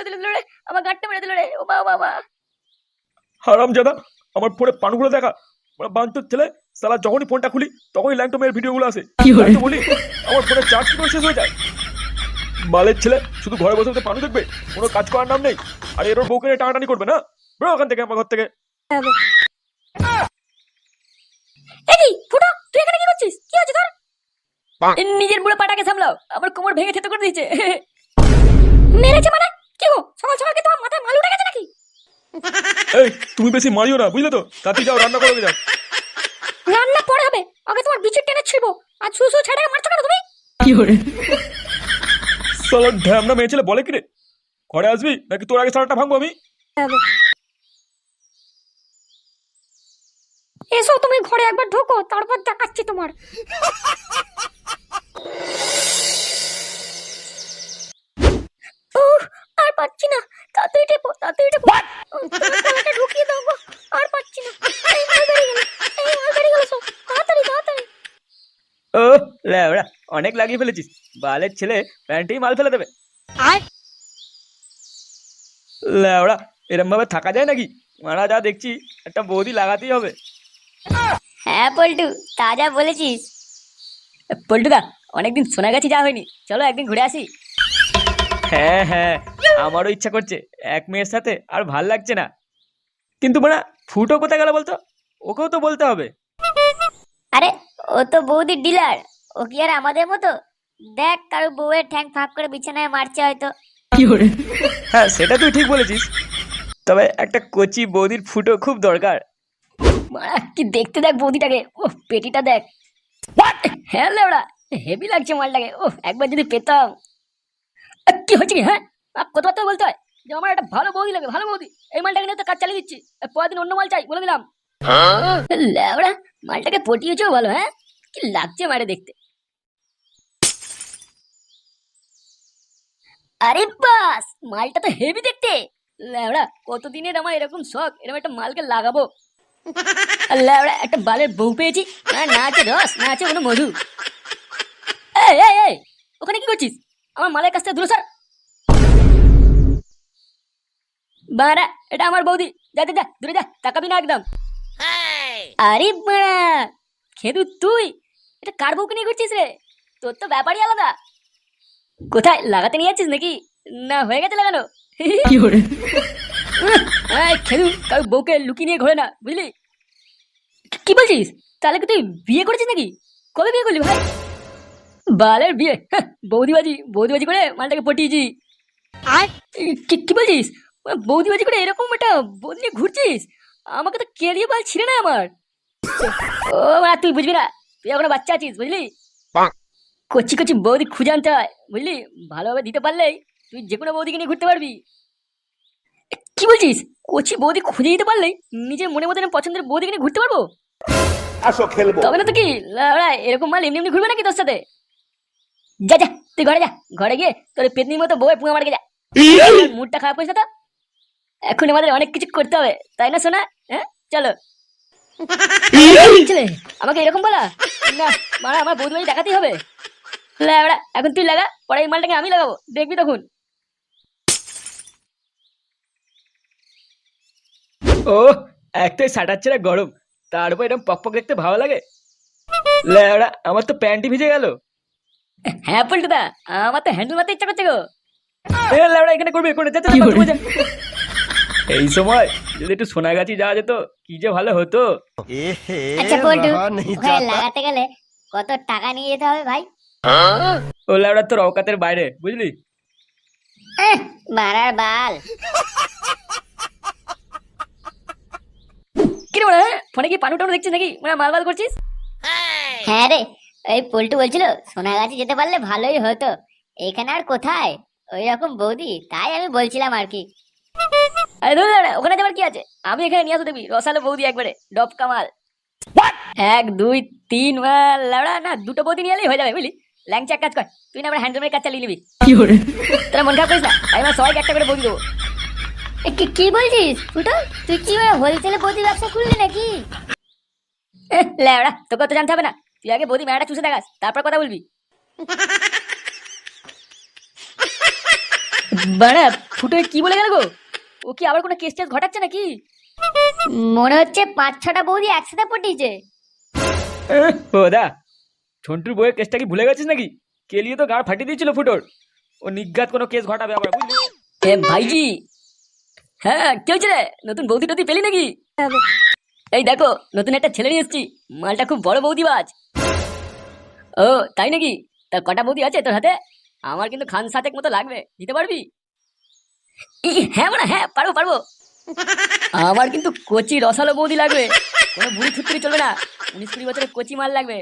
তুলে দিল রে আমার মেরে দিল রে ও হারাম জাদা আমার ফোনে পানগুলো দেখা মানে বান্ধব ছেলে সালা যখনই ফোনটা খুলি তখনই ল্যাংটমের ভিডিওগুলো আসে তো বলি আমার ফোনের চার্জ কি শেষ হয়ে যায় ছেলে শুধু ঘরে বসে বসে পানু দেখবে কোনো কাজ করার নাম নেই আর এর বউকে টানাটানি করবে না ওখান থেকে আমার ঘর থেকে কি করছিস কি নিজের বুড়ো পাটাকে সামলাও আমার কোমর ভেঙে থেতো করে দিয়েছে মেরেছে মানে কি গো সকাল সকাল কি তোমার মাথায় মালু উঠে গেছে নাকি? এই তুমি বেশি মারিও না বুঝলে তো? তাতে যাও রান্না করে যাও। রান্না পরে হবে আগে তোমার বিচের টেনে ছিড়বো আর ছু ছু ছেড়ে মারছো কেন তুমি? সালা ঢ্যামনা মেয়ে ছেলে বলে কি রে ঘরে আসবি নাকি তোর আগে সারাটা ভাঙবো আমি? এসো তুমি ঘরে একবার ঢোকো তারপর দেখাচ্ছি তোমার উহ, আর পাচ্ছি না তাড়াতাড়ি টেপো তাড়াতাড়ি টেপো উহ, তুমি গলাটা ঢুকিয়ে দাও গো আর পাচ্ছি না এই মাল বেরিয়ে গেল এই মাল বেরিয়ে গেল সব তাড়াতাড়ি তাড়াতাড়ি ও ল্যাবড়া অনেক লাগিয়ে ফেলেছিস। বালের ছেলে প্যান্টেই মাল ফেলে দেবে। ল্যাবড়া এরম ভাবে থাকা যায় নাকি? মারা যা দেখছি একটা বৌদি লাগাতেই হবে। হ্যাঁ পল্টু তা যা বলেছিস। পল্টুদা অনেকদিন শোনা গেছি যা হয়নি। চলো একদিন ঘুরে আসি। হ্যাঁ হ্যাঁ আমারও ইচ্ছা করছে। এক মেয়ের সাথে আর ভালো লাগছে না। কিন্তু মানে ফুটো কোথায় গেল বলতো? ওকেও তো বলতে হবে। আরে ও তো বৌদির ডিলার ও কি আর আমাদের মতো? দেখ কারও বউয়ের ঠ্যাং ফাঁক করে বিছানায় মারছে হয়তো। হ্যাঁ সেটা তুই ঠিক বলেছিস। তবে একটা কচি বৌদির ফুটো খুব দরকার। মারা কি দেখতে দেখ বৌদিটাকে। ও পেটিটা দেখ। হ্যাঁ লেবড়া হেভি লাগছে মালটাকে। ও একবার যদি পেতাম। আ, কি হচ্ছে কি? হ্যাঁ কথাবার্তা বলতে হয়? যে আমার একটা ভালো বৌদি লাগে ভালো বৌদি। এই মালটাকে নিয়ে তো কাজ চালিয়ে দিচ্ছি। আ, পরের দিন অন্য মাল চাই বলে দিলাম। লেবড়া মালটাকে পটিয়েছেও ভালো হ্যাঁ? কি লাগছে মারে দেখতে। আরে বাস মালটা তো হেভি দেখতে। লেবড়া কতদিনের আমার এরকম শখ? এরকম একটা মালকে লাগাবো। ওরা একটা বালের বউ পেয়েছি। রস না আছে কোনো মধু। ওখানে কি করছিস? আমার মালের কাছ থেকে দূরে সর। বাড়া এটা আমার বৌদি। যা, যা দূরে যা তাকাবি না একদম। আরে বাড়া খেদু তুই এটা কার বউকে নিয়ে করছিস রে? তোর তো ব্যাপারই আলাদা। কোথায়? লাগাতে নিয়ে যাচ্ছিস নাকি? না হয়ে গেছে লাগানো। এই খেদু কারও বউকে লুকিয়ে নিয়ে ঘোরে না বুঝলি? কি- কি বলছিস? তাহলে কি তুই বিয়ে করেছিস নাকি? কবে বিয়ে করলি ভাই? বালের বিয়ে হ্যাঁ, বৌদিবাজি বৌদিবাজি করে মালটাকে পটিয়েছি। আর? কি কি বলছিস? বৌদিবাজি করে এরকম একটা বৌদি নিয়ে ঘুরছিস? আমাকে তো কেড়িয়ে বাল ছিঁড়ে না আমার। ও তুই বুঝবি না তুই এখনও বাচ্চা আছিস বুঝলি? কচি কচি বৌদি খুঁজে আনতে হয় বুঝলি? ভালোভাবে দিতে পারলেই তুই যে কোনো বৌদিকে নিয়ে ঘুরতে পারবি। কি বলছিস? কচি বৌদি খুঁজে দিতে পারলেই নিজের মনে মতো পছন্দের বৌদিকে নিয়ে ঘুরতে পারব? আসো খেলব। তবে না তো কি এরকম মাল এমনি এমনি ঘুরবে নাকি তোর সাথে? যা যা তুই ঘরে যা ঘরে গিয়ে তোর পেতনির মতো বউয়ে পুঙা মারকে যা। মুডটা খারাপ হয়েছে তো? এখন আমাদের অনেক কিছু করতে হবে তাই না শোনা হ্যাঁ? চলো। আমাকে এরকম বলা? না মানে আমার বৌদি দেখাতেই হবে। লাউড়া, এখন তুই লাগা পরে এই মালটাকে আমি লাগাবো দেখবি তখন ও একটাই সাটার ছেড়ে গরম তার উপর এরকম পক পক দেখতে ভালো লাগে ল্যাবড়া আমার তো প্যান্টই ভিজে গেল হ্যাঁ পল্টুদা আমার তো হ্যান্ডেল মারতে ইচ্ছা করছে গো এ এখানে করবে করে যা, যা। এই সময় যদি একটু সোনাগাছি যাওয়া যেত কি যে ভালো হতো আচ্ছা পল্টু লাগাতে গেলে কত টাকা নিয়ে যেতে হবে ভাই তোর অকাতের বাইরে বুঝলি? মারার বাল। কি রে ফোনে কি পানু টানু দেখছিস নাকি? মালবাল করছিস? হ্যাঁ রে ওই পল্টু বলছিল সোনাগাছি যেতে পারলে ভালোই হতো। এখানে আর কোথায়? ওই রকম বৌদি তাই আমি বলছিলাম আর কি। আরে ধরে দাঁড়া ওখানে যাবার কি আছে? আমি এখানে নিয়ে আসো দেখবি রসালো বৌদি একবারে ডব কামাল। এক দুই তিন মাল লাউড়া না দুটো বৌদি নিয়ে এলেই হয়ে যাবে বুঝলি? ল্যাংচা এক কাজ কর। তুই না আবার হ্যান্ডলুমের কাজ চালিয়ে নিবি। তোরা মন খারাপ করিস না? আমি আমার সবাইকে একটা করে বৌদি দেবো। কি- কি বলছিস? ফুটো তুই কি হোলসেলে বৌদি ব্যবসা খুললি নাকি? ল্যাওড়া তোকে তো জানতে হবে না। তুই আগে বৌদি মেয়াটা চুষে দেখাস তারপর কথা বলবি। বাড়া ফুটো কি বলে গেল গো? ও কি আবার কোনো কেস টেস ঘটাচ্ছে নাকি? মনে হচ্ছে পাঁচ ছটা বৌদি একসাথে পটিয়েছে। ও দা ঝন্টুর বইয়ের কেসটা কি ভুলে গেছিস নাকি? কেলিয়ে তো গাড় ফাটিয়ে দিয়েছিল ফুটোর। ও নিজ্ঞাত কোনো কেস ঘটাবে আবার, বুঝলি? এ ভাইজি! হ্যাঁ কি হয়েছে রে? নতুন বৌদি টৌদি পেলি নাকি? এই দেখো, নতুন একটা ছেলে নিয়ে এসেছি। মালটা খুব বড় বৌদিবাজ ও, তাই নাকি? তা কটা বৌদি আছে তোর হাতে? আমার কিন্তু খান সাতেক মতো লাগবে। দিতে পারবি? হ্যাঁ মানে হ্যাঁ পারব পারব। আমার কিন্তু কচি রসালো বৌদি লাগবে। কোনো বুড়ি থুত্তুরি চলবে না। উনিশ কুড়ি বছরের কচি মাল লাগবে।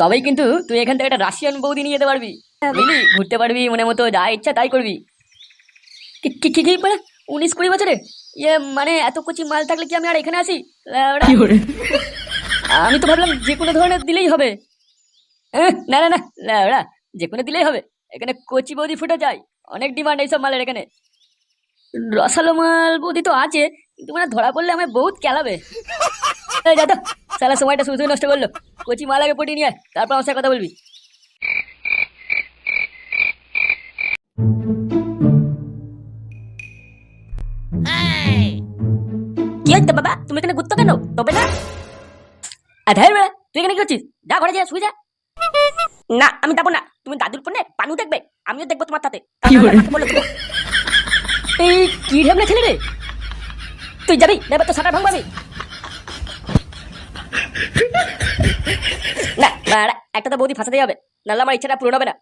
তবেই কিন্তু তুই এখান থেকে একটা রাশিয়ান বৌদি নিয়ে যেতে পারবি। বুঝলি? ঘুরতে পারবি মনের মতো যা ইচ্ছা তাই করবি। কি কি কি মানে উনিশ কুড়ি বছরে ইয়ে মানে এত কচি মাল থাকলে কি আমি আর এখানে আসি। আমি তো ভাবলাম যে কোনো ধরনের দিলেই হবে। এহ, না না না ল্যাওড়া যে কোনো দিলেই হবে। এখানে কচি বৌদি ফুটে যায়। অনেক ডিমান্ড এইসব মালের এখানে। রসালো মাল বৌদি তো আছে কিন্তু মানে ধরা পড়লে আমায় বহুত কেলাবে। এই সময়টা শুধু নষ্ট করল। কচি মাল আগে পটিয়ে নিয়ে তারপর আমার সাথে কথা বলবি। কি হচ্ছে বাবা? তুমি এখানে ঘুরতো কেন? তবে না? আধার বেড়া তুই এখানে কি করছিস? যা ঘরে যা শুয়ে যা। না আমি যাব না। তুমি দাদুর পানু দেখবে আমিও দেখব তোমার এই কি ঢেমনা ছেলে রে? তুই যাবি না তো সাটা ভাঙবাবি না বাড়া, একটা তো বৌদি ফাঁসাতেই হবে নাহলে আমার ইচ্ছাটা পূরণ হবে না।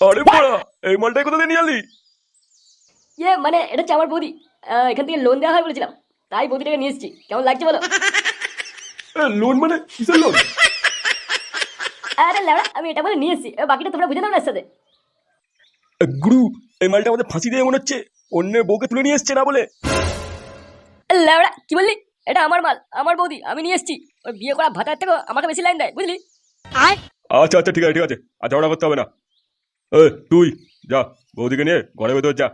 আরে বড়া এই মালটাই কোথা দিয়ে নিয়ে আলি ইয়ে মানে এটা হচ্ছে আমার বৌদি আহ, এখান থেকে লোন দেওয়া হয় বলেছিলাম তাই বৌদিটাকে নিয়ে এসেছি কেমন লাগছে বলো? লোন মানে কিসের লোন আরে আমি এটা বলে নিয়ে এসেছি এবার বাকিটা তোমরা বুঝে নাও না এর সাথে। গুরু এই মালটা আমাদের ফাঁসি দিয়ে মনে হচ্ছে। অন্যের বউকে তুলে নিয়ে এসছে না বলে। লেবড়া কি বললি? এটা আমার মাল আমার বৌদি আমি নিয়ে এসেছি। ওই বিয়ে করা ভাতার থেকেও আমাকে বেশি লাইন দেয় বুঝলি? আচ্ছা আচ্ছা ঠিক আছে ঠিক আছে। আর ঝগড়া করতে হবে না। এ তুই যা বৌদিকে নিয়ে ঘরে ভেতর যা।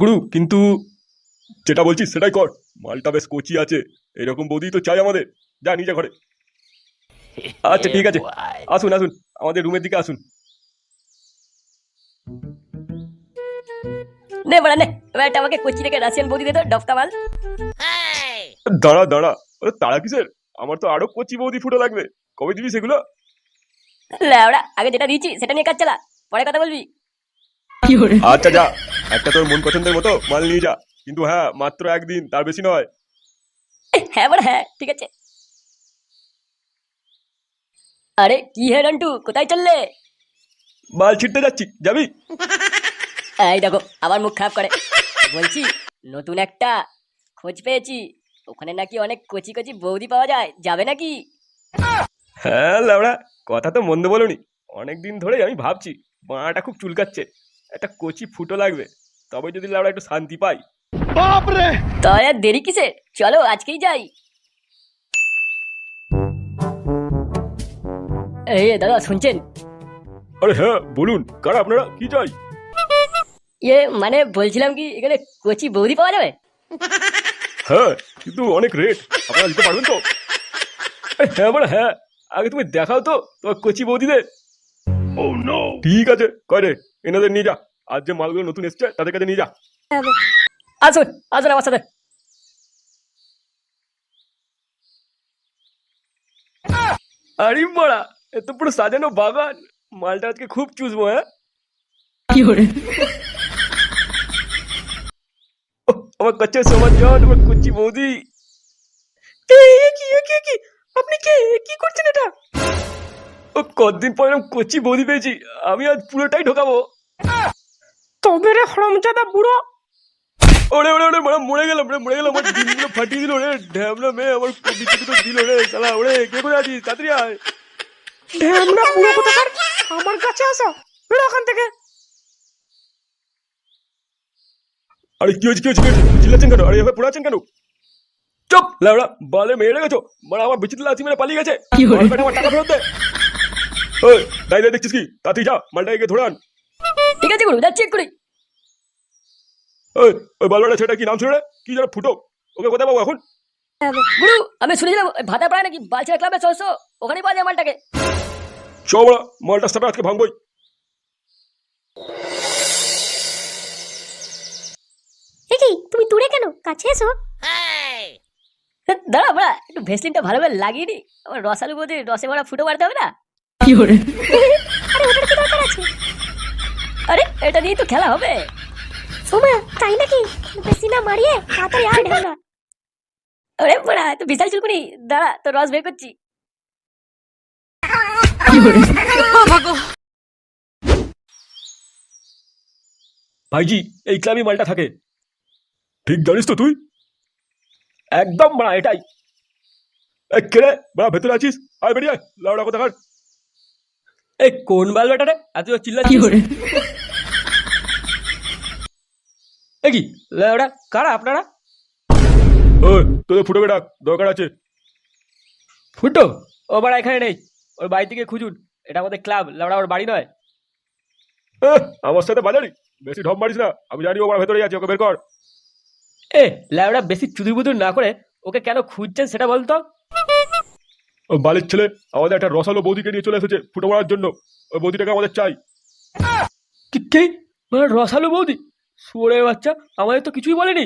গুরু কিন্তু যেটা বলছিস সেটাই কর। মালটা বেশ কচি আছে। এরকম বৌদি তো চাই আমাদের। যা নিজে ঘরে। আচ্ছা ঠিক আছে। আসুন আসুন। আমাদের রুমের দিকে আসুন। নে বড়া নে। এবার এটা আমাকে কোচি থেকে রাশিয়ান বৌদি দে তো ডফকা মাল দাঁড়া দাঁড়া। ওরে তাড়া কিসের? আমার তো আরও কচি বৌদি ফুটো লাগবে। কবে দিবি সেগুলো? লেবড়া আগে যেটা দিয়েছি সেটা নিয়ে কাজ চালা। পরে কথা বলবি। আচ্ছা যা। একটা তোর মন পছন্দের মতো মাল নিয়ে যা। কিন্তু হ্যাঁ মাত্র একদিন তার বেশি নয়। হ্যাঁ বড় হ্যাঁ ঠিক আছে। আরে কি হে রন্টু কোথায় চললে? মাল ছিটতে যাচ্ছি। যাবি? এই দেখো আবার মুখ খারাপ করে। বলছি নতুন একটা খোঁজ পেয়েছি। ওখানে নাকি অনেক কচি কচি বৌদি পাওয়া যায়। যাবে নাকি? হ্যাঁ লাউড়া কথা তো মন্দ বলনি। অনেকদিন ধরেই আমি ভাবছি বাঁটা খুব চুলকাচ্ছে। একটা কচি ফুটো লাগবে। তবে যদি লাউড়া একটু শান্তি পাই। তাই আর দেরি কিসে চলো আজকেই যাই। এই দাদা শুনছেন? আরে হ্যাঁ বলুন কারা আপনারা? কি চাই? ইয়ে মানে বলছিলাম কি এখানে কচি বৌদি পাওয়া যাবে? হ্যাঁ কিন্তু অনেক রেট আপনারা দিতে পারবেন তো? হ্যাঁ বলে হ্যাঁ। আগে তুমি দেখাও তো তোমার কচি বৌদিদের। ঠিক আছে কয় রে এনাদের নিয়ে যা। আজ যে মালগুলো নতুন এসছে তাদের কাছে নিয়ে যা। আসুন আসুন আমার সাথে। আরে বড়া এ তো পুরো সাজানো বাগান। মালটা আজকে খুব চুষবো হ্যাঁ? ওহ, আমার কাছে সমাজ জন আমার কচি বৌদি। কি? কি? কি? আপনি কে? কি করছেন এটা? ও কতদিন পর এরকম কচি বৌদি পেয়েছি আমি আজ পুরোটাই ঢোকাবো। তবে রে হরমজাদা বুড়ো। ওরে ওরে ওরে মানে মরে গেলাম রে মরে গেলাম আমার ডিমগুলো ফাটিয়ে দিল রে ঢ্যামলা মেয়ে আমার তো দিল রে শালা ওরে কে করে আছিস? তাড়াতাড়ি আয়। ঢ্যামলা বুড়ো কোথাকার? আমার কাছে আসো। বেরো ওখান থেকে। আরে কি হয়েছে কি হয়েছে চিল্লাচ্ছেন কেন? আরে এভাবে পড়ে কেন? চুপ! লেবড়া বালে মেরে গেছো। মানে আমার বিচিত্র লাচি মেরে পালিয়ে গেছে। আমার টাকা ফেরত দে। ওই দাঁড়িয়ে দেখছিস কি? তাড়াতাড়ি যা মালটা এগিয়ে ধরে আন। ঠিক আছে গুরু যাচ্ছি এক্ষুনি। ওই ওই বালবাটা ছেলেটা কি নাম ছিল কি যেন ফুটো। ওকে কোথায় পাবো এখন? গুরু আমি শুনেছিলাম ভাতা পাড়ায় নাকি বালছেড়া ক্লাবে চলছো ওখানেই পাওয়া যায় মালটাকে। চ মালটা স্টাফে আজকে ভাঙবই। দেখি তুমি দূরে কেন? কাছে এসো। দাঁড়া বড়া একটু ভেসলিনটা ভালো করে লাগিয়ে নি। আমার রসালু বৌদি রসে ভরা ফুটো মারতে হবে না? আরে ওটার কি দরকার আছে? আরে এটা নিয়ে তো খেলা হবে। সোমা তাই নাকি? বেশি না মারিয়ে তাড়াতাড়ি আর ঢেউ না। আরে বড়া তো বিশাল চুলকুনি। দাঁড়া তো রস বের করছি। ভাইজি এই ক্লাবই মালটা থাকে। ঠিক জানিস তো তুই? একদম বাড়া এটাই। এ কেড়ে বড়া ভেতরে আছিস? আয় বেরিয়ে লাউডা কথা এই কোন বাল বেটারে এত চিল্লাচ্ছিস? এ কি লাউডা কারা আপনারা? ও তোদের ফুটো বেটা দরকার আছে। ফুটো? ও বাড়া এখানে নেই। ওর বাড়ি থেকে খুঁজুন। এটা আমাদের ক্লাব লাউডা ওর বাড়ি নয়। আমার সাথে বাজারি। বেশি ঢপ মারিস না। আমি জানি ও আমার ভেতরেই আছে ওকে বের কর। এ ল্যাবড়া বেশি চুদুর বুদুর না করে ওকে কেন খুঁজছেন সেটা বলতো? ও বালির ছেলে আমাদের একটা রসালো বৌদিকে নিয়ে চলে এসেছে ফুটো মারার জন্য। ওই বৌদিটাকে আমাদের চাই। কি মানে রসালো বৌদি? শুয়োরের বাচ্চা আমাদের তো কিছুই বলেনি।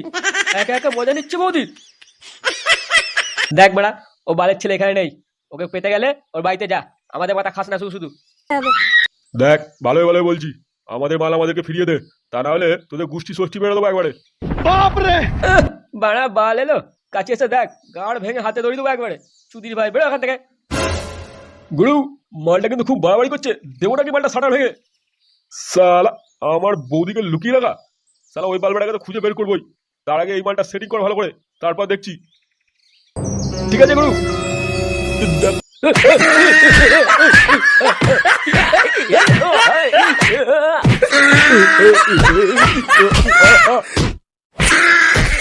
একা একা মজা নিচ্ছে বৌদি। দেখ বেড়া ও বালের ছেলে এখানে নেই। ওকে পেতে গেলে ওর বাড়িতে যা। আমাদের মাথা খাস না শুধু শুধু। দেখ ভালোই ভালোই বলছি। আমাদের মাল আমাদেরকে ফিরিয়ে দে। তা না হলে তোদের গোষ্ঠী ষষ্ঠী বেরো দেবো একবারে। বাড়া বাল এলো। কাছে এসে দেখ গাড় ভেঙে হাতে দড়ি দেবো একবারে। চুদির ভাই বেরো এখান থেকে। গুরু মালটা কিন্তু খুব বাড়াবাড়ি করছে। দেবো নাকি মালটা সাটা ভেঙে? সালা আমার বৌদিকে লুকিয়ে রাখা? সালা ওই বালবাটাকে তো খুঁজে বের করবোই। তার আগে এই মালটা সেটিং কর ভালো করে। তারপর দেখছি। ঠিক আছে গুরু?